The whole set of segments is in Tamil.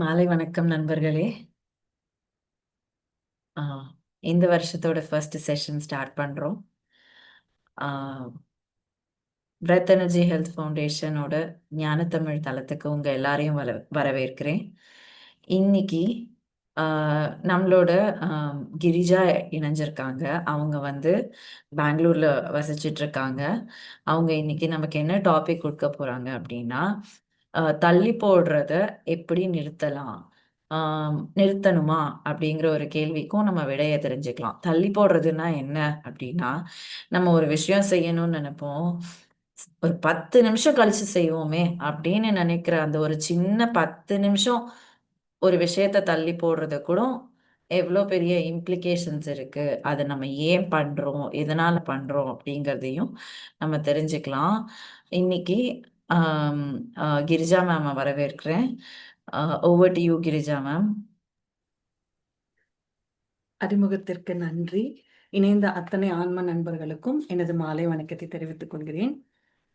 மாலை வணக்கம் நண்பர்களே. ஆஹ் இந்த வருஷத்தோட ஃபர்ஸ்ட் செஷன் ஸ்டார்ட் பண்றோம். பிரெத் எனர்ஜி ஹெல்த் ஃபவுண்டேஷனோட ஞானத்தமிழ் தளத்துக்கு உங்க எல்லாரையும் வர வரவேற்கிறேன். இன்னைக்கு நம்மளோட கிரிஜா இணைஞ்சிருக்காங்க. அவங்க வந்து பெங்களூர்ல வசிச்சிட்டு இருக்காங்க. அவங்க இன்னைக்கு நமக்கு என்ன டாபிக் கொடுக்க போறாங்க அப்படின்னா தள்ளி போடுறத எப்படி நிறுத்தலாம்? நிறுத்தணுமா? அப்படிங்கிற ஒரு கேள்விக்கும் நம்ம விடையை தெரிஞ்சுக்கலாம். தள்ளி போடுறதுன்னா என்ன அப்படின்னா நம்ம ஒரு விஷயம் செய்யணும்னு நினைப்போம். ஒரு பத்து நிமிஷம் கழிச்சு செய்வோமே அப்படின்னு நினைக்கிற அந்த ஒரு சின்ன பத்து நிமிஷம் ஒரு விஷயத்த தள்ளி போடுறது கூட எவ்வளோ பெரிய இம்ப்ளிகேஷன்ஸ் இருக்கு? அதை நம்ம ஏன் பண்றோம்? எதனால பண்றோம் அப்படிங்கிறதையும் நம்ம தெரிஞ்சுக்கலாம். இன்னைக்கு ஆம், கிரிஜா மேம் வரவேற்கிறேன். Over to you Girija ma'am அறிமுகத்திற்கு நன்றி. இணைந்த அத்தனை ஆன்ம நண்பர்களுக்கும் எனது மாலை வணக்கத்தை தெரிவித்துக் கொள்கிறேன்.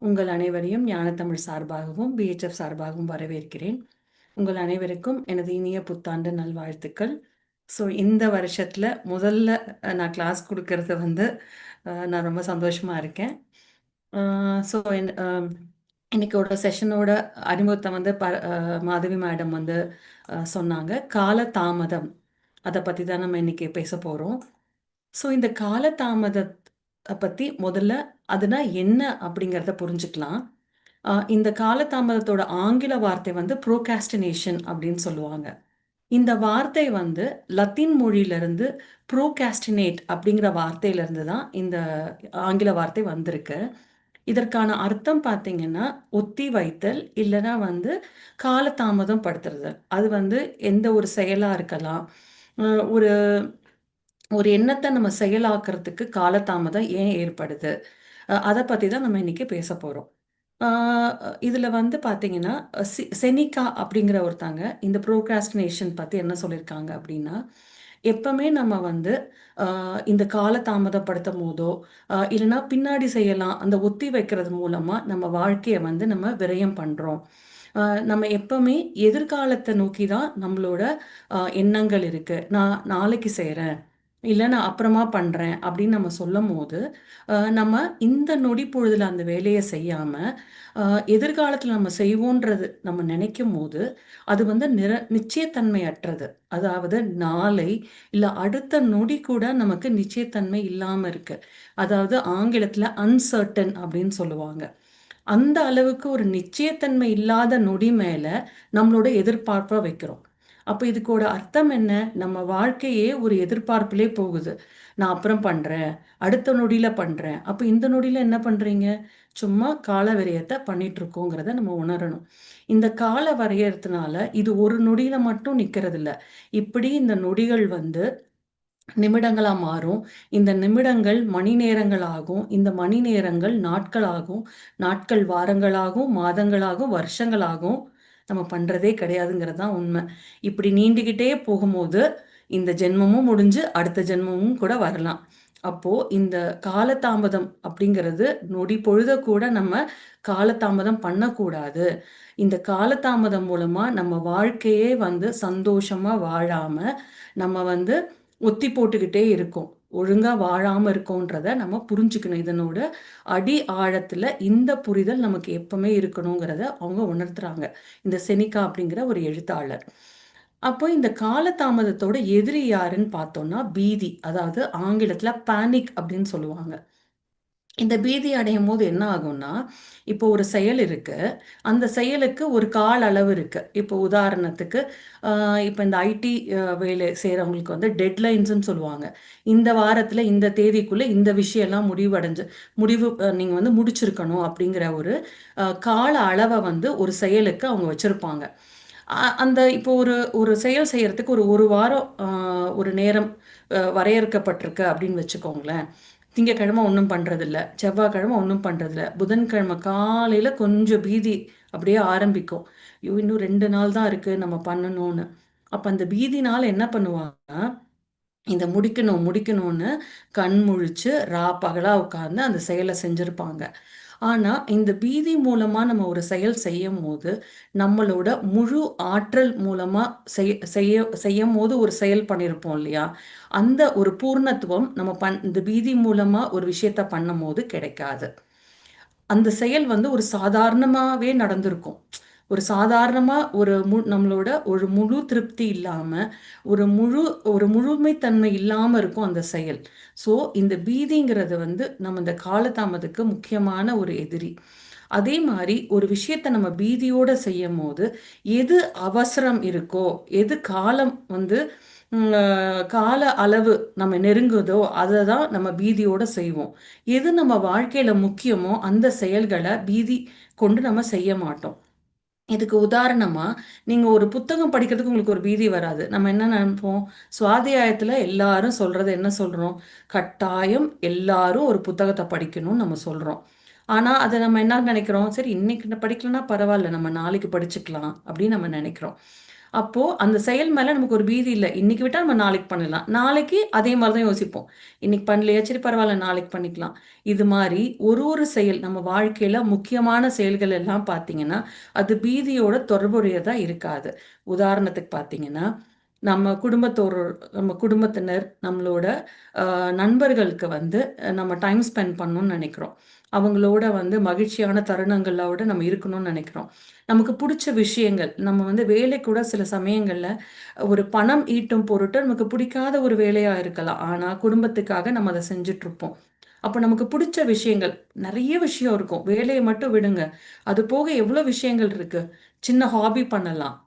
உங்கள் அனைவரையும் ஞானத்தமிழ் சார்பாகவும் பிஹெச்எஃப் சார்பாகவும் வரவேற்கிறேன். உங்கள் அனைவருக்கும் எனது இனிய புத்தாண்டு நல்வாழ்த்துக்கள். ஸோ இந்த வருஷத்துல முதல்ல நான் கிளாஸ் கொடுக்கறது வந்து நான் ரொம்ப சந்தோஷமா இருக்கேன். ஸோ இன்னைக்கோட செஷனோட அறிமுகத்தை வந்து ப மாதவி மேடம் வந்து சொன்னாங்க. கால தாமதம் அதை பற்றி தான் நம்ம இன்னைக்கு பேச போகிறோம் ஸோ இந்த கால தாமதத்தை பற்றி முதல்ல அதுனா என்ன அப்படிங்கிறத புரிஞ்சுக்கலாம். இந்த இந்த காலதாமதத்தோட ஆங்கில வார்த்தை வந்து ப்ரோகாஸ்டினேஷன் அப்படின்னு சொல்லுவாங்க. இந்த வார்த்தை வந்து லத்தீன் மொழியிலிருந்து ப்ரோகாஸ்டினேட் அப்படிங்கிற வார்த்தையிலிருந்து தான் இந்த ஆங்கில வார்த்தை வந்திருக்கு. இதற்கான அர்த்தம் பார்த்தீங்கன்னா ஒத்தி வைத்தல் இல்லைன்னா வந்து காலதாமதம் படுத்துறது அது வந்து எந்த ஒரு செயலாக இருக்கலாம். ஒரு ஒரு எண்ணத்தை நம்ம செயலாக்குறதுக்கு காலதாமதம் ஏன் ஏற்படுது? அதை பற்றி தான் நம்ம இன்றைக்கி பேச போகிறோம் இதில் வந்து பார்த்தீங்கன்னா சி செனிகா அப்படிங்கிற ஒருத்தங்க இந்த ப்ரோக்ராஸ்டினேஷன் பற்றி என்ன சொல்லியிருக்காங்க அப்படின்னா எப்பவுமே நம்ம வந்து இந்த கால தாமதப்படுத்தும் போதோ இல்லைன்னா பின்னாடி செய்யலாம் அந்த ஒத்தி வைக்கிறது மூலமாக நம்ம வாழ்க்கையை வந்து நம்ம விரயம் பண்ணுறோம் நம்ம எப்பவுமே எதிர்காலத்தை நோக்கி தான் நம்மளோட எண்ணங்கள் இருக்கு. நான் நாளைக்கு செய்கிறேன் இல்லை நான் அப்புறமா பண்ணுறேன் அப்படின்னு நம்ம சொல்லும் போது நம்ம இந்த நொடி பொழுதுல அந்த வேலையை செய்யாமல் எதிர்காலத்தில் நம்ம செய்வோன்றது நம்ம நினைக்கும் போது அது வந்து நிற நிச்சயத்தன்மை அற்றது அதாவது நாளை இல்லை அடுத்த நொடி கூட நமக்கு நிச்சயத்தன்மை இல்லாமல் இருக்கு. அதாவது ஆங்கிலத்தில் அன்சர்டன் அப்படின்னு சொல்லுவாங்க. அந்த அளவுக்கு ஒரு நிச்சயத்தன்மை இல்லாத நொடி மேலே நம்மளோட எதிர்பார்ப்பை வைக்கிறோம். அப்போ இதுக்கோட அர்த்தம் என்ன? நம்ம வாழ்க்கையே ஒரு எதிர்பார்ப்பிலே போகுது. நான் அப்புறம் பண்ணுறேன் அடுத்த நொடியில் பண்ணுறேன் அப்போ இந்த நொடியில் என்ன பண்ணுறீங்க சும்மா கால விரயத்தை பண்ணிகிட்ருக்கோங்கிறத நம்ம உணரணும். இந்த கால வரையறதுனால இது ஒரு நொடியில் மட்டும் நிற்கிறதில்ல இப்படி இந்த நொடிகள் வந்து நிமிடங்களாக மாறும். இந்த நிமிடங்கள் மணி நேரங்கள் ஆகும் இந்த மணி நேரங்கள் நாட்களாகும். நாட்கள் வாரங்களாகும். மாதங்களாகும். வருஷங்களாகும். நம்ம பண்ணுறதே கிடையாதுங்கிறது தான் உண்மை. இப்படி நீண்டுக்கிட்டே போகும்போது இந்த ஜென்மமும் முடிஞ்சு அடுத்த ஜென்மமும் கூட வரலாம். அப்போது இந்த காலதாமதம் அப்படிங்கிறது நொடி பொழுத கூட நம்ம காலதாமதம் பண்ணக்கூடாது. இந்த காலதாமதம் மூலமாக நம்ம வாழ்க்கையே வந்து சந்தோஷமாக வாழாமல் நம்ம வந்து ஒத்தி போட்டுக்கிட்டே இருக்கோம். ஒழுங்கா வாழாம இருக்கோன்றத நம்ம புரிஞ்சுக்கணும். இதனோட அடி ஆழத்துல இந்த புரிதல் நமக்கு எப்பவுமே இருக்கணுங்கிறத அவங்க உணர்த்துறாங்க. இந்த செனிகா அப்படிங்கிற ஒரு எழுத்தாளர். அப்போ இந்த காலதாமதத்தோட எதிரி யாருன்னு பார்த்தோம்னா பீதி அதாவது ஆங்கிலத்துல பேனிக் அப்படின்னு சொல்லுவாங்க. இந்த பீதி அடையும் போது என்ன ஆகும்னா இப்போ ஒரு செயல் இருக்கு. அந்த செயலுக்கு ஒரு கால அளவு இருக்கு. இப்போ உதாரணத்துக்கு இப்போ இந்த ஐடி வேலை செய்கிறவங்களுக்கு வந்து டெட்லைன்ஸ்னு சொல்லுவாங்க. இந்த வாரத்தில் இந்த தேதிக்குள்ள இந்த விஷயம்லாம் முடிவடைஞ்சு முடிவு நீங்கள் வந்து முடிச்சிருக்கணும் அப்படிங்கிற ஒரு கால அளவை வந்து ஒரு செயலுக்கு அவங்க வச்சுருப்பாங்க. அந்த இப்போ ஒரு ஒரு செயல் செய்யறதுக்கு ஒரு ஒரு வாரம் ஒரு நேரம் வரையறுக்கப்பட்டிருக்கு அப்படின்னு வச்சுக்கோங்களேன். திங்கக்கிழமை ஒன்றும் பண்ணுறதில்ல செவ்வாய்க்கிழமை ஒன்றும் பண்ணுறதில்ல புதன்கிழமை காலையில் கொஞ்சம் பீதி அப்படியே ஆரம்பிக்கும். ஐயோ இன்னும் ரெண்டு நாள் தான் இருக்குது நம்ம பண்ணணும்னு. அப்போ அந்த பீதினால் என்ன பண்ணுவாங்க இந்த முடிக்கணும் முடிக்கணும்னு கண் முழிச்சு ரா பகலாக உட்காந்து அந்த செயலை செஞ்சுருப்பாங்க. ஆனால் இந்த பீதி மூலமாக நம்ம ஒரு செயல் செய்யும் போது நம்மளோட முழு ஆற்றல் மூலமாக செய்ய செய்ய செய்யும் போது ஒரு செயல் பண்ணியிருப்போம் இல்லையா? அந்த ஒரு பூர்ணத்துவம் நம்ம பண் இந்த பீதி மூலமாக ஒரு விஷயத்த பண்ணும் போது கிடைக்காது. அந்த செயல் வந்து ஒரு சாதாரணமாகவே நடந்திருக்கும். ஒரு சாதாரணமாக ஒரு மு நம்மளோட ஒரு முழு திருப்தி இல்லாமல் ஒரு முழு ஒரு முழுமைத்தன்மை இல்லாமல் இருக்கும் அந்த செயல். ஸோ இந்த பீதிங்கிறது வந்து நம்ம இந்த காலதாமதுக்கு முக்கியமான ஒரு எதிரி. அதே மாதிரி ஒரு விஷயத்த நம்ம பீதியோட செய்யும் போது எது அவசரம் இருக்கோ எது காலம் வந்து கால அளவு நம்ம நெருங்குதோ அதை தான் நம்ம பீதியோட செய்வோம். எது நம்ம வாழ்க்கையில் முக்கியமோ அந்த செயல்களை பீதி கொண்டு நம்ம செய்ய மாட்டோம். இதுக்கு உதாரணமா நீங்க ஒரு புத்தகம் படிக்கிறதுக்கு உங்களுக்கு ஒரு பீதி வராது. நம்ம என்ன நினைப்போம்? சுவாத்தியாயத்துல எல்லாரும் சொல்றது என்ன சொல்றோம்? கட்டாயம் எல்லாரும் ஒரு புத்தகத்தை படிக்கணும்னு நம்ம சொல்றோம். ஆனா அதை நம்ம என்ன நினைக்கிறோம்? சரி இன்னைக்கு படிக்கலன்னா பரவாயில்ல நம்ம நாளைக்கு படிச்சுக்கலாம் அப்படின்னு நம்ம நினைக்கிறோம். அப்போ அந்த செயல் மேல நமக்கு ஒரு பீதி இல்லை. இன்னைக்கு விட்டா நம்ம நாளைக்கு பண்ணலாம். நாளைக்கு அதே மாதிரி தான் யோசிப்போம். இன்னைக்கு பண்ணலையா? சரி பரவாயில்ல நாளைக்கு பண்ணிக்கலாம். இது மாதிரி ஒரு ஒரு செயல் நம்ம வாழ்க்கையில முக்கியமான செயல்கள் எல்லாம் பார்த்தீங்கன்னா அது பீதியோட தொடர்புடையதா இருக்காது. உதாரணத்துக்கு பார்த்தீங்கன்னா நம்ம குடும்பத்தோர் நம்ம குடும்பத்தினர் நம்மளோட நண்பர்களுக்கு வந்து நம்ம டைம் ஸ்பெண்ட் பண்ணணும்னு நினைக்கிறோம். அவங்களோட வந்து மகிழ்ச்சியான தருணங்களோட நம்ம இருக்கணும்னு நினைக்கிறோம். நமக்கு பிடிச்ச விஷயங்கள் நம்ம வந்து வேலை கூட சில சமயங்களில் ஒரு பணம் ஈட்டும் பொருட்டு நமக்கு பிடிக்காத ஒரு வேலையாக இருக்கலாம். ஆனால் குடும்பத்துக்காக நம்ம அதை செஞ்சிட்ருப்போம். அப்போ நமக்கு பிடிச்ச விஷயங்கள் நிறைய விஷயம் இருக்கும். வேலையை மட்டும் விடுங்க. அது போக எவ்வளோ விஷயங்கள் இருக்கு? சின்ன ஹாபி பண்ணலாம்.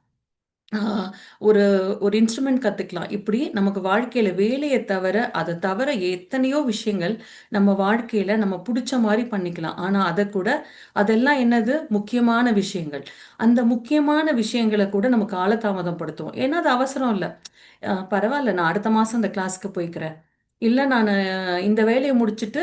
ஒரு ஒரு இன்ஸ்ட்ருமெண்ட் கத்துக்கலாம். இப்படி நமக்கு வாழ்க்கையில வேலையை தவிர அதை தவிர எத்தனையோ விஷயங்கள் நம்ம வாழ்க்கையில நம்ம பிடிச்ச மாதிரி பண்ணிக்கலாம். ஆனா அதை கூட அதெல்லாம் என்னது? முக்கியமான விஷயங்கள். அந்த முக்கியமான விஷயங்களை கூட நம்ம காலதாமதம் படுத்துவோம் ஏன்னா அது அவசரம் இல்லை. பரவாயில்ல நான் அடுத்த மாசம் அந்த கிளாஸ்க்கு போய்க்கிறேன். இல்லை நான் இந்த வேலையை முடிச்சுட்டு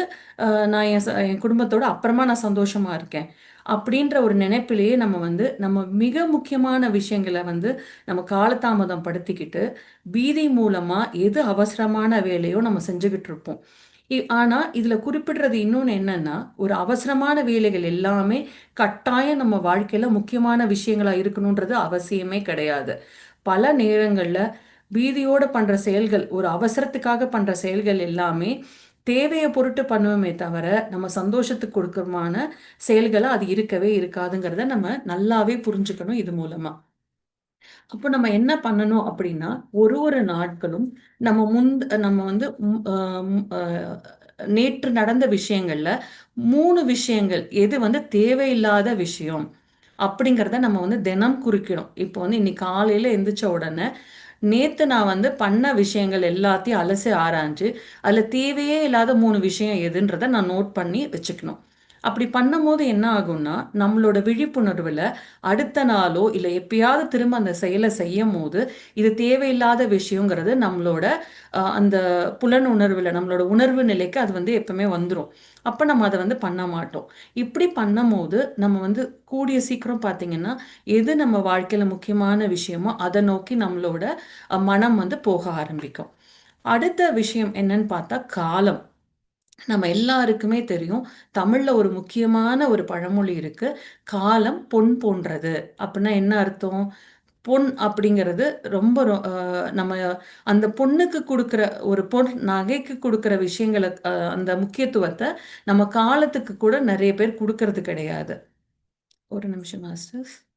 நான் என் ச- என் குடும்பத்தோட அப்புறமா நான் சந்தோஷமா இருக்கேன். அப்படின்ற ஒரு நினைப்பிலேயே நம்ம வந்து நம்ம மிக முக்கியமான விஷயங்களை வந்து நம்ம காலதாமதம் படுத்திக்கிட்டு பீதி மூலமாக எது அவசரமான வேலையோ நம்ம செஞ்சுக்கிட்டு இருப்போம். இ- இதில் குறிப்பிடுறது இன்னொன்று என்னன்னா ஒரு அவசரமான வேலைகள் எல்லாமே கட்டாயம் நம்ம வாழ்க்கையில் முக்கியமான விஷயங்களாக இருக்கணுன்றது அவசியமே கிடையாது. பல நேரங்களில் பீதியோடு பண்ணுற செயல்கள் ஒரு அவசரத்துக்காக பண்ணுற செயல்கள் எல்லாமே தேவையை பொருட்டு பண்ணுவோமே தவிர நம்ம சந்தோஷத்துக்கு கொடுக்கறமான செயல்களை அது இருக்கவே இருக்காதுங்கிறத நம்ம நல்லாவே புரிஞ்சுக்கணும் இது மூலமா. அப்போ நம்ம என்ன பண்ணணும் அப்படின்னா ஒரு ஒரு நாட்களும் நம்ம முந்த் நம்ம வந்து ஆஹ், ஆஹ், நேற்று நடந்த விஷயங்கள்ல மூணு விஷயங்கள் எது வந்து தேவையில்லாத விஷயம் அப்படிங்கிறத நம்ம வந்து தினம் குறிக்கணும். இப்போ வந்து இன்னைக்கு காலையில எந்திரிச்ச உடனே நேற்று நான் வந்து பண்ண விஷயங்கள் எல்லாத்தையும் அலசி ஆராய்ஞ்சு அதில் தேவையே இல்லாத மூணு விஷயம் எதுன்றதை நான் நோட் பண்ணி வச்சுக்கணும். அப்படி பண்ணும்போது என்ன ஆகும்னா நம்மளோட விழிப்புணர்வில் அடுத்த நாளோ இல்லை எப்பயாவது திரும்ப அந்த செயலை செய்யும் போது இது தேவையில்லாத விஷயங்கிறது நம்மளோட அந்த புலன் உணர்வில் நம்மளோட உணர்வு நிலைக்கு அது வந்து எப்பவுமே வந்துடும் அப்போ நம்ம அதை வந்து பண்ண மாட்டோம். இப்படி பண்ணும்போது நம்ம வந்து கூடிய சீக்கிரம் பார்த்தீங்கன்னா எது நம்ம வாழ்க்கையில் முக்கியமான விஷயமோ அதை நோக்கி நம்மளோட மனம் வந்து போக ஆரம்பிக்கும். அடுத்த விஷயம் என்னன்னு பார்த்தா காலம். நம்ம எல்லாருக்குமே தெரியும் தமிழ்ல ஒரு முக்கியமான ஒரு பழமொழி இருக்கு காலம் பொன் போன்றது. அப்படின்னா என்ன அர்த்தம்? பொன் அப்படிங்கிறது ரொம்ப ரொ- நம்ம அந்த பொண்ணுக்கு கொடுக்குற ஒரு பொன் நகைக்கு கொடுக்குற விஷயங்களை அந்த முக்கியத்துவத்தை நம்ம காலத்துக்கு கூட நிறைய பேர் கொடுக்கறது கிடையாது. ஒரு நிமிஷம் மாஸ்டர்ஸ்.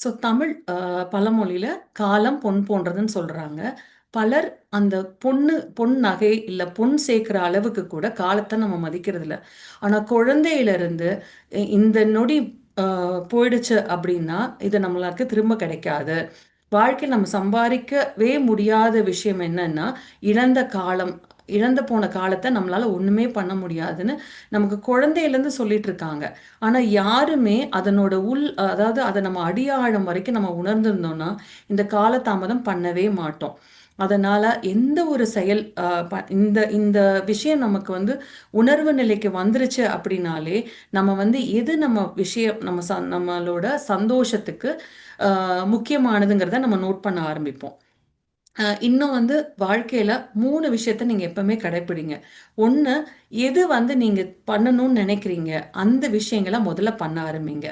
ஸோ தமிழ் பழமொழியில் காலம் பொன் போன்றதுன்னு சொல்கிறாங்க பலர் அந்த பொண்ணு பொன் நகை இல்லை பொன் சேர்க்குற அளவுக்கு கூட காலத்தை நம்ம மதிக்கிறது இல்லை ஆனால் குழந்தையிலிருந்து இந்த நொடி போயிடுச்சு அப்படின்னா இது நம்மளுக்கு திரும்ப கிடைக்காது. வாழ்க்கையில் நம்ம சம்பாதிக்கவே முடியாத விஷயம் என்னன்னா இழந்த காலம் இழந்து போன காலத்தை நம்மளால ஒண்ணுமே பண்ண முடியாதுன்னு நமக்கு குழந்தையிலேருந்து சொல்லிட்டு இருக்காங்க. ஆனா யாருமே அதனோட உள் அதாவது அதை நம்ம அடியாழம் வரைக்கும் நம்ம உணர்ந்திருந்தோம்னா இந்த காலதாமதம் பண்ணவே மாட்டோம். அதனால எந்த ஒரு செயல் ப- இந்த இந்த விஷயம் நமக்கு வந்து உணர்வு நிலைக்கு வந்துருச்சு அப்படின்னாலே நம்ம வந்து எது நம்ம விஷயம் நம்ம ச நம்மளோட சந்தோஷத்துக்கு முக்கியமானதுங்கிறத நம்ம நோட் பண்ண ஆரம்பிப்போம். இன்னும் வந்து வாழ்க்கையில மூணு விஷயத்த நீங்க எப்பவுமே கடைப்பிடிங்க. ஒன்று எது வந்து நீங்க பண்ணணும்னு நினைக்கிறீங்க அந்த விஷயங்களை முதல்ல பண்ண ஆரம்பிங்க.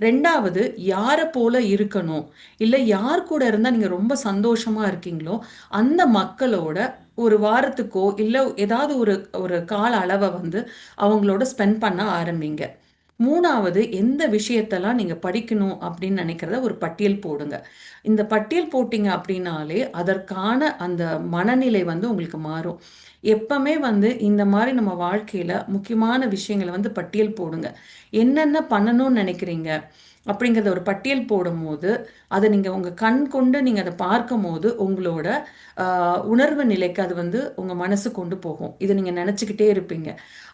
ரெண்டாவது யாரை போல இருக்கணும்? இல்லை யார் கூட இருந்தால் நீங்கள் ரொம்ப சந்தோஷமா இருக்கீங்களோ அந்த மக்களோட ஒரு வாரத்துக்கோ இல்லை ஏதாவது ஒரு ஒரு கால அளவை வந்து அவங்களோட ஸ்பெண்ட் பண்ண ஆரம்பிங்க. மூணாவது எந்த விஷயத்தெல்லாம் நீங்கள் படிக்கணும் அப்படின்னு நினைக்கிறத ஒரு பட்டியல் போடுங்க. இந்த பட்டியல் போட்டிங்க அப்படின்னாலே அதற்கான அந்த மனநிலை வந்து உங்களுக்கு மாறும். எப்பவுமே வந்து இந்த மாதிரி நம்ம வாழ்க்கையில் முக்கியமான விஷயங்களை வந்து பட்டியல் போடுங்க. என்னென்ன பண்ணணும்னு நினைக்கிறீங்க? அப்படிங்கிறத ஒரு பட்டியல் போடும்போது அதை நீங்கள் உங்கள் கண் கொண்டு நீங்கள் அதை பார்க்கும் போது உங்களோட உணர்வு நிலைக்கு அது வந்து உங்கள் மனசு கொண்டு போகும். இதை நீங்கள் நினச்சிக்கிட்டே இருப்பீங்க.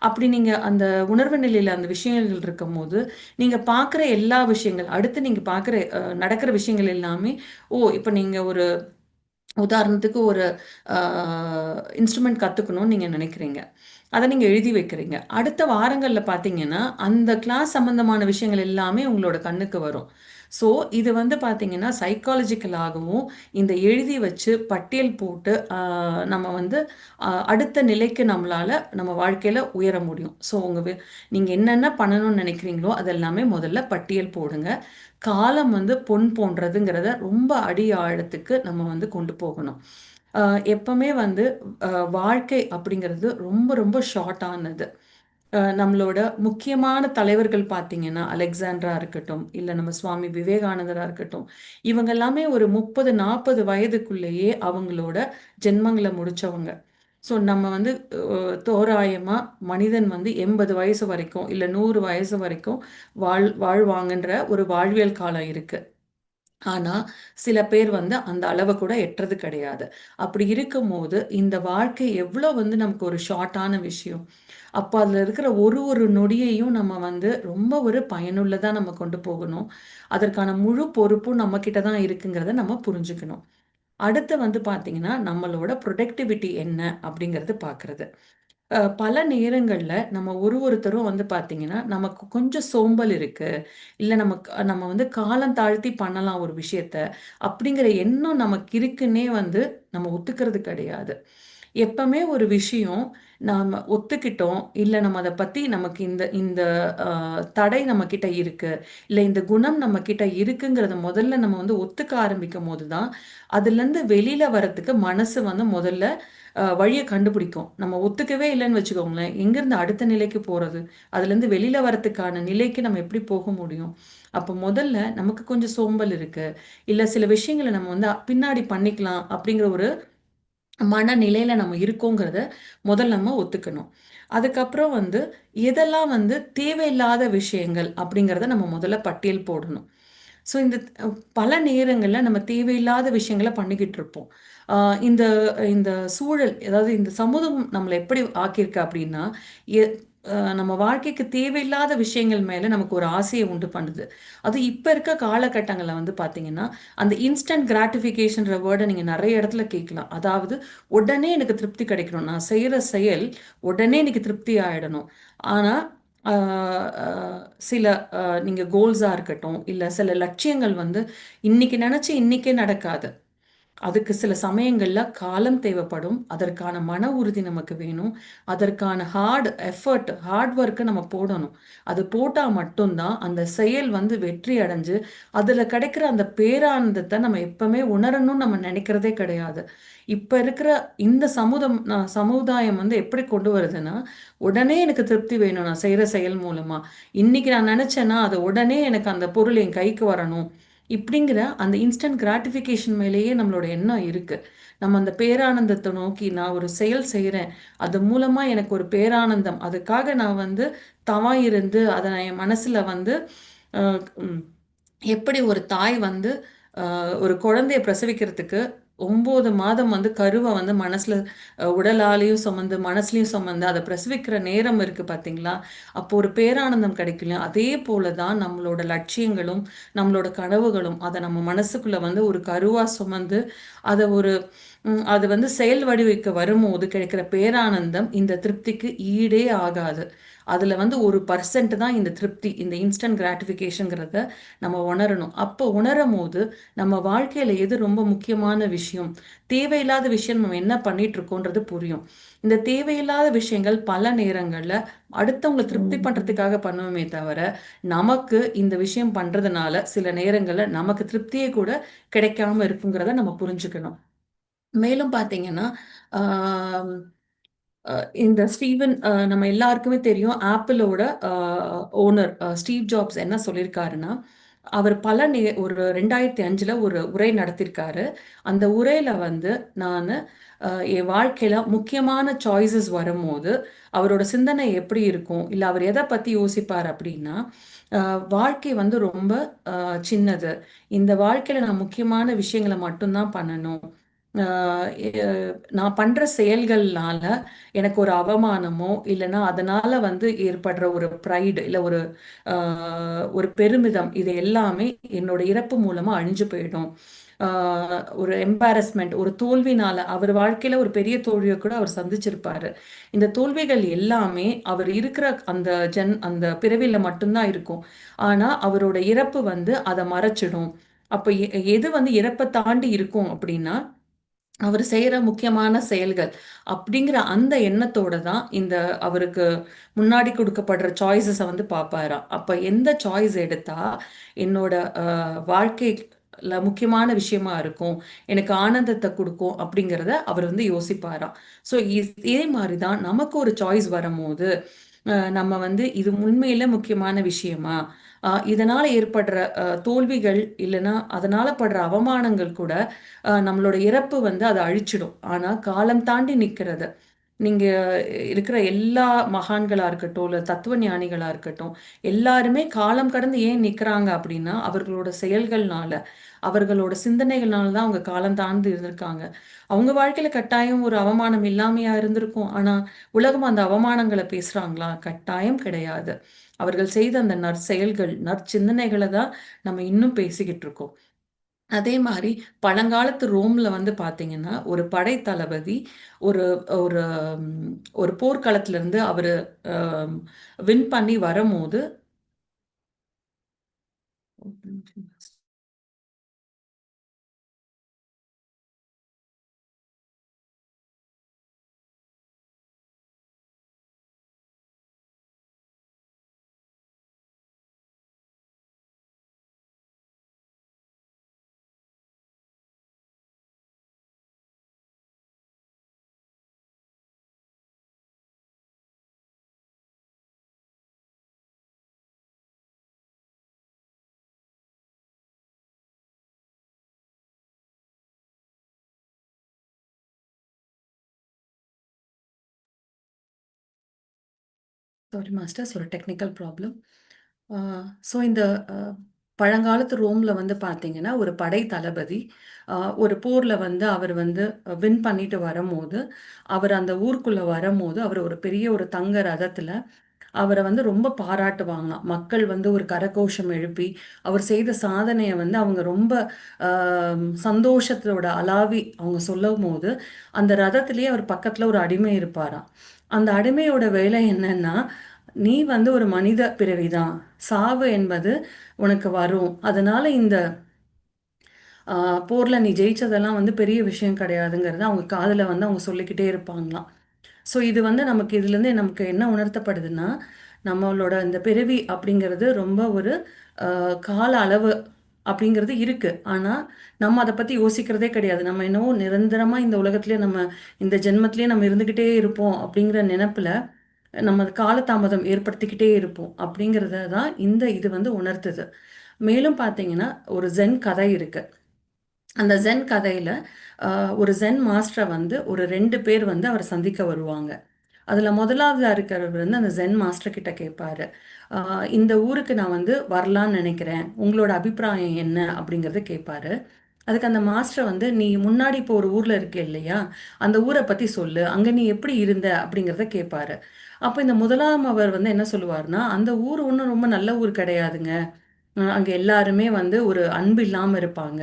அப்படி நீங்கள் அந்த உணர்வு நிலையில் அந்த விஷயங்கள் இருக்கும் போது நீங்கள் பார்க்குற எல்லா விஷயங்கள் அடுத்து நீங்கள் பார்க்குற நடக்கிற விஷயங்கள் எல்லாமே ஓ இப்போ நீங்கள் ஒரு உதாரணத்துக்கு ஒரு இன்ஸ்ட்ருமெண்ட் கற்றுக்கணும்னு நீங்கள் நினைக்கிறீங்க. அதை நீங்கள் எழுதி வைக்கிறீங்க. அடுத்த வாரங்களில் பார்த்தீங்கன்னா அந்த கிளாஸ் சம்மந்தமான விஷயங்கள் எல்லாமே உங்களோட கண்ணுக்கு வரும். ஸோ இது வந்து பார்த்தீங்கன்னா சைக்காலஜிக்கலாகவும் இந்த எழுதி வச்சு பட்டியல் போட்டு நம்ம வந்து அடுத்த நிலைக்கு நம்மளால் நம்ம வாழ்க்கையில் உயர முடியும். ஸோ உங்கள் நீங்கள் என்னென்ன பண்ணணும்னு நினைக்கிறீங்களோ அதெல்லாமே முதல்ல பட்டியல் போடுங்க. காலம் வந்து பொன் போன்றதுங்கிறத ரொம்ப அடி ஆழத்துக்கு நம்ம வந்து கொண்டு போகணும். எப்பவுமே வந்து வாழ்க்கை அப்படிங்கிறது ரொம்ப ரொம்ப ஷார்ட்டானது நம்மளோட முக்கியமான தலைவர்கள் பார்த்தீங்கன்னா அலெக்சாண்ட்ரா இருக்கட்டும் இல்லை நம்ம சுவாமி விவேகானந்தரா இருக்கட்டும் இவங்க எல்லாமே ஒரு முப்பது நாற்பது வயதுக்குள்ளேயே அவங்களோட ஜென்மங்களை முடிச்சவங்க. ஸோ நம்ம வந்து தோராயமாக மனிதன் வந்து எண்பது வயசு வரைக்கும் இல்லை நூறு வயசு வரைக்கும் வாழ் வாழ்வாங்கன்ற ஒரு வாழ்வியல் காலம் இருக்குது ஆனால் சில பேர் வந்து அந்த அளவை கூட எட்டுறது கிடையாது. அப்படி இருக்கும்போது இந்த வாழ்க்கை எவ்வளோ வந்து நமக்கு ஒரு ஷார்ட்டான விஷயம். அப்போ அதில் இருக்கிற ஒரு ஒரு நொடியையும் நம்ம வந்து ரொம்ப ஒரு பயனுள்ளதாக நம்ம கொண்டு போகணும். அதற்கான முழு பொறுப்பும் நம்மக்கிட்ட தான் இருக்குங்கிறத நம்ம புரிஞ்சுக்கணும். அடுத்து வந்து பார்த்தீங்கன்னா நம்மளோட ப்ரொடக்டிவிட்டி என்ன அப்படிங்கிறது பார்க்குறது பல நேரங்கள்ல நம்ம ஒரு ஒருத்தரும் வந்து பார்த்தீங்கன்னா நமக்கு கொஞ்சம் சோம்பல் இருக்கு. இல்ல நமக்கு நம்ம வந்து காலம் தாழ்த்தி பண்ணலாம் ஒரு விஷயத்த. அப்படிங்கிற எண்ணம் நமக்கு இருக்குன்னே வந்து நம்ம ஒத்துக்கிறது கிடையாது. எப்பவுமே ஒரு விஷயம் நாம் ஒத்துக்கிட்டோம் இல்லை நம்ம அதை பற்றி நமக்கு இந்த இந்த தடை நம்மக்கிட்ட இருக்குது இல்லை இந்த குணம் நம்மக்கிட்ட இருக்குங்கிறத முதல்ல நம்ம வந்து ஒத்துக்க ஆரம்பிக்கும் போது தான் அதுலேருந்து வெளியில் வரத்துக்கு மனசு வந்து முதல்ல வழியை கண்டுபிடிக்கும். நம்ம ஒத்துக்கவே இல்லைன்னு வச்சுக்கோங்களேன் எங்கேருந்து அடுத்த நிலைக்கு போகிறது அதுலேருந்து வெளியில் வரத்துக்கான நிலைக்கு நம்ம எப்படி போக முடியும்? அப்போ முதல்ல நமக்கு கொஞ்சம் சோம்பல் இருக்குது இல்லை சில விஷயங்களை நம்ம வந்து பின்னாடி பண்ணிக்கலாம் அப்படிங்கிற ஒரு மனநிலையில் நம்ம இருக்கோங்கிறத முதல்ல நம்ம ஒத்துக்கணும். அதுக்கப்புறம் வந்து எதெல்லாம் வந்து தேவையில்லாத விஷயங்கள் அப்படிங்கிறத நம்ம முதல்ல பட்டியல் போடணும். ஸோ இந்த பல நேரங்களில் நம்ம தேவையில்லாத விஷயங்களை பண்ணிக்கிட்டு இருப்போம். இந்த இந்த சூழல் அதாவது இந்த சமூகம் நம்மளை எப்படி ஆக்கியிருக்கு அப்படின்னா நம்ம வாழ்க்கைக்கு தேவையில்லாத விஷயங்கள் மேலே நமக்கு ஒரு ஆசையை உண்டு பண்ணுது. அது இப்போ இருக்க காலகட்டங்களில் வந்து பார்த்தீங்கன்னா அந்த இன்ஸ்டன்ட் கிராட்டிஃபிகேஷன்ற வேர்டை நீங்கள் நிறைய இடத்துல கேட்கலாம். அதாவது உடனே எனக்கு திருப்தி கிடைக்கணும். நான் செய்கிற செயல் உடனே எனக்கு திருப்தி ஆகிடணும் ஆனால் சில நீங்கள் கோல்ஸாக இருக்கட்டும் இல்லை சில லட்சியங்கள் வந்து இன்னைக்கு நினச்சி இன்னைக்கே நடக்காது. அதுக்கு சில சமயங்களில் காலம் தேவைப்படும். அதற்கான மன உறுதி நமக்கு வேணும். அதற்கான ஹார்ட் எஃபர்ட் ஹார்ட் ஒர்க்கை நம்ம போடணும். அது போட்டால் மட்டும்தான் அந்த செயல் வந்து வெற்றி அடைஞ்சு அதில் கிடைக்கிற அந்த பேரானந்தத்தை நம்ம எப்பவுமே உணரணும்னு நம்ம நினைக்கிறதே கிடையாது. இப்போ இருக்கிற இந்த சமுதம் நான் சமுதாயம் வந்து எப்படி கொண்டு வருதுன்னா உடனே எனக்கு திருப்தி வேணும் நான் செய்கிற செயல் மூலமாக இன்னைக்கு நான் நினச்சேன்னா அது உடனே எனக்கு அந்த பொருள் என் கைக்கு வரணும். இப்படிங்கிற அந்த இன்ஸ்டன்ட் கிராட்டிஃபிகேஷன் மேலேயே நம்மளோட எண்ணம் இருக்குது நம்ம அந்த பேரானந்தத்தை நோக்கி நான் ஒரு செயல் செய்கிறேன் அது மூலமாக எனக்கு ஒரு பேரானந்தம். அதுக்காக நான் வந்து தவா இருந்து அதை நான் என் மனசில் வந்து எப்படி ஒரு தாய் வந்து ஒரு குழந்தைய பிரசவிக்கிறதுக்கு ஒம்பது மாதம் வந்து கருவை வந்து மனசில் உடலாலையும் சுமந்து மனசுலையும் சுமந்து அதை பிரசவிக்கிற நேரம் இருக்குது பார்த்தீங்களா அப்போ ஒரு பேரானந்தம் கிடைக்கும் அதே போல தான் நம்மளோட லட்சியங்களும் நம்மளோட கனவுகளும் அதை நம்ம மனசுக்குள்ளே வந்து ஒரு கருவாக சுமந்து அதை ஒரு அது வந்து செயல் வடிவுக்கு வரும்போது கிடைக்கிற பேரானந்தம் இந்த திருப்திக்கு ஈடே ஆகாது. அதில் வந்து ஒரு பர்சன்ட் தான் இந்த திருப்தி இந்த இன்ஸ்டன்ட் கிராட்டிஃபிகேஷனுங்கிறத நம்ம உணரணும். அப்போ உணரும் போது நம்ம வாழ்க்கையில் எது ரொம்ப முக்கியமான விஷயம்? தேவையில்லாத விஷயம் நம்ம என்ன பண்ணிட்டு இருக்கோன்றது புரியும். இந்த தேவையில்லாத விஷயங்கள் பல நேரங்களில் அடுத்தவங்களை திருப்தி பண்ணுறதுக்காக பண்ணுவோமே தவிர நமக்கு இந்த விஷயம் பண்ணுறதுனால சில நேரங்களில் நமக்கு திருப்தியே கூட கிடைக்காம இருக்குங்கிறத நம்ம புரிஞ்சுக்கணும். மேலும் பார்த்தீங்கன்னா இந்த ஸ்டீவன் நம்ம எல்லாருக்குமே தெரியும் ஆப்பிளோட ஓனர் ஸ்டீவ் ஜாப்ஸ் என்ன சொல்லியிருக்காருன்னா அவர் பல நே ஒரு ரெண்டாயிரத்தி அஞ்சில் ஒரு உரை நடத்தியிருக்காரு அந்த உரையில் வந்து நான் என் வாழ்க்கையில் முக்கியமான சாய்ஸஸ் வரும்போது அவரோட சிந்தனை எப்படி இருக்கும்? இல்லை அவர் எதை பற்றி யோசிப்பார் அப்படின்னா வாழ்க்கை வந்து ரொம்ப சின்னது. இந்த வாழ்க்கையில் நான் முக்கியமான விஷயங்களை மட்டும்தான் பண்ணணும். நான் பண்ற செயல்கள்னால எனக்கு ஒரு அவமானமோ இல்லைன்னா அதனால வந்து ஏற்படுற ஒரு ப்ரைடு இல்லை ஒரு ஒரு பெருமிதம் இது எல்லாமே என்னோட இறப்பு மூலமா அழிஞ்சு போயிடும். ஒரு எம்பாரஸ்மெண்ட் ஒரு தோல்வினால அவர் வாழ்க்கையில ஒரு பெரிய தோல்வியை கூட அவர் சந்திச்சிருப்பாரு. இந்த தோல்விகள் எல்லாமே அவர் இருக்கிற அந்த ஜென் அந்த பிறவியில மட்டும்தான் இருக்கும். ஆனா அவரோட இறப்பு வந்து அதை மறைச்சிடும். அப்ப எ- எது வந்து இறப்பை தாண்டி இருக்கும் அப்படின்னா அவர் செய்கிற முக்கியமான செயல்கள் அப்படிங்கிற அந்த எண்ணத்தோடு தான் இந்த அவருக்கு முன்னாடி கொடுக்கப்படுற சாய்ஸஸை வந்து பார்ப்பாராம் அப்போ எந்த சாய்ஸ் எடுத்தால் என்னோட வாழ்க்கையில் முக்கியமான விஷயமா இருக்கும் எனக்கு ஆனந்தத்தை கொடுக்கும் அப்படிங்கிறத அவர் வந்து யோசிப்பாராம் ஸோ இதே மாதிரி தான் நமக்கு ஒரு சாய்ஸ் வரும்போது நம்ம வந்து இது உண்மையில முக்கியமான விஷயமா இதனால் ஏற்படுற தோல்விகள் இல்லைன்னா அதனால் படுற அவமானங்கள் கூட நம்மளோட இறப்பு வந்து அதை அழிச்சிடும். ஆனால் காலம் தாண்டி நிற்கிறது நீங்கள் இருக்கிற எல்லா மகான்களாக இருக்கட்டும் இல்லை தத்துவ ஞானிகளாக இருக்கட்டும் எல்லாருமே காலம் கடந்து ஏன் நிற்கிறாங்க அப்படின்னா அவர்களோட செயல்கள்னால அவர்களோட சிந்தனைகள்னால தான் அவங்க காலம் தாழ்ந்து இருந்திருக்காங்க. அவங்க வாழ்க்கையில் கட்டாயம் ஒரு அவமானம் இல்லாமையாக இருந்திருக்கும். ஆனால் உலகம் அந்த அவமானங்களை பேசுகிறாங்களா கட்டாயம் கிடையாது. அவர்கள் செய்த அந்த நற்செயல்கள் நற்சிந்தனைகளை தான் நம்ம இன்னும் பேசிக்கிட்டு இருக்கோம். அதே மாதிரி பழங்காலத்து ரோம்ல வந்து பார்த்தீங்கன்னா ஒரு படை தளபதி ஒரு ஒரு ஒரு போர்க்களத்துல அவர் வின் பண்ணி வரும்போது சாரி மாஸ்டர்ஸ் ஒரு டெக்னிக்கல் ப்ராப்ளம் ஸோ இந்த uh, பழங்காலத்து ரோமில் வந்து பார்த்தீங்கன்னா ஒரு படை தளபதி ஒரு போரில் வந்து அவர் வந்து வின் பண்ணிட்டு வரும்போது அவர் அந்த ஊருக்குள்ளே வரும்போது அவர் ஒரு பெரிய ஒரு தங்க ரதத்தில் அவரை வந்து ரொம்ப பாராட்டுவாங்களாம் மக்கள் வந்து ஒரு கரகோஷம் எழுப்பி அவர் செய்த சாதனையை வந்து அவங்க ரொம்ப சந்தோஷத்தோட அலாவி அவங்க சொல்லும் போது அந்த ரதத்திலேயே அவர் பக்கத்தில் ஒரு அடிமை இருப்பாராம். அந்த அடிமையோட வேலை என்னன்னா நீ வந்து ஒரு மனித பிறவிதான். சாவு என்பது உனக்கு வரும். அதனால இந்த போரில் நீ ஜெயிச்சதெல்லாம் வந்து பெரிய விஷயம் கிடையாதுங்கிறத அவங்க காதில் வந்து அவங்க சொல்லிக்கிட்டே இருப்பாங்களாம். ஸோ இது வந்து நமக்கு இதுலேருந்து நமக்கு என்ன உணர்த்தப்படுதுன்னா நம்மளோட இந்த பிறவி அப்படிங்கிறது ரொம்ப ஒரு கால அளவு அப்படிங்கிறது இருக்குது ஆனால் நம்ம அதை பற்றி யோசிக்கிறதே கிடையாது. நம்ம என்னவோ நிரந்தரமாக இந்த உலகத்திலே நம்ம இந்த ஜென்மத்திலேயே நம்ம இருந்துக்கிட்டே இருப்போம் அப்படிங்கிற நினப்பில் நம்ம காலதாமதம் ஏற்படுத்திக்கிட்டே இருப்போம் அப்படிங்கிறத தான் இந்த இது வந்து உணர்த்துது. மேலும் பார்த்தீங்கன்னா ஒரு ஜென் கதை இருக்குது அந்த ஜென் கதையில் ஒரு ஜென் மாஸ்டரை வந்து ஒரு ரெண்டு பேர் வந்து அவரை சந்திக்க வருவாங்க. அதில் முதலாவதாக இருக்கிறவர் வந்து அந்த ஜென் மாஸ்டர் கிட்ட கேட்பாரு இந்த ஊருக்கு நான் வந்து வரலான்னு நினைக்கிறேன். உங்களோட அபிப்பிராயம் என்ன? அப்படிங்கிறத கேட்பாரு அதுக்கு அந்த மாஸ்டர் வந்து நீ முன்னாடி இப்போ ஒரு ஊரில் இருக்க இல்லையா? அந்த ஊரை பற்றி சொல்லு. அங்கே நீ எப்படி இருந்த? அப்படிங்கிறத கேட்பாரு அப்போ இந்த முதலாம் அவர் வந்து என்ன சொல்லுவாருன்னா அந்த ஊர் ஒன்றும் ரொம்ப நல்ல ஊர் கிடையாதுங்க. அங்கே எல்லாருமே வந்து ஒரு அன்பு இல்லாமல் இருப்பாங்க.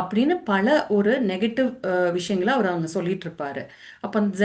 அப்படின்னு பல ஒரு நெகட்டிவ் விஷயங்களை அவர் அவங்க சொல்லிட்டு இருப்பாரு. அப்போ அந்த